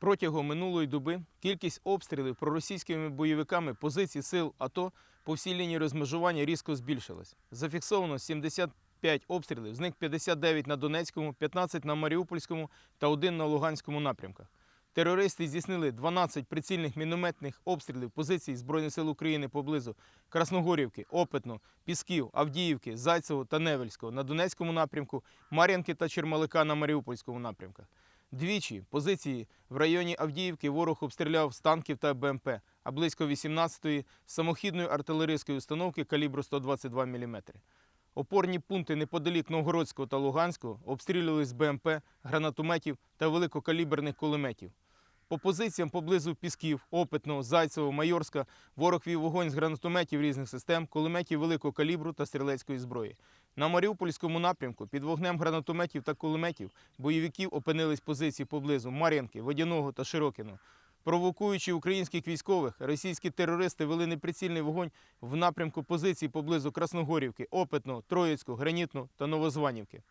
Протягом минулої доби кількість обстрілів проросійськими бойовиками позицій сил АТО по всій лінії розмежування різко збільшилась. Зафіксовано 75 обстрілів, з них 59 на Донецькому, 15 на Маріупольському та 1 на Луганському напрямках. Терористи здійснили 12 прицільних мінометних обстрілів позицій Збройних сил України поблизу Красногорівки, Опитно, Пісків, Авдіївки, Зайцево та Невельського на Донецькому напрямку, Мар'янки та Чермалика на Маріупольському напрямках. Двічі позиції в районі Авдіївки ворог обстріляв з танків та БМП, а близько 18-ї з самохідної артилерійської установки калібру 122 мм. Опорні пункти неподалік Новгородського та Луганського обстрілювали з БМП, гранатометів та великокаліберних кулеметів. По позиціям поблизу Пісків, Опитного, Зайцево, Майорська ворог вів вогонь з гранатометів різних систем, кулеметів великого калібру та стрілецької зброї. На Маріупольському напрямку під вогнем гранатометів та кулеметів бойовиків опинились позиції поблизу Мар'янки, Водяного та Широкіного. Провокуючи українських військових, російські терористи вели неприцільний вогонь в напрямку позицій поблизу Красногорівки, Опитного, Троїцького, Гранітного та Новозванівки.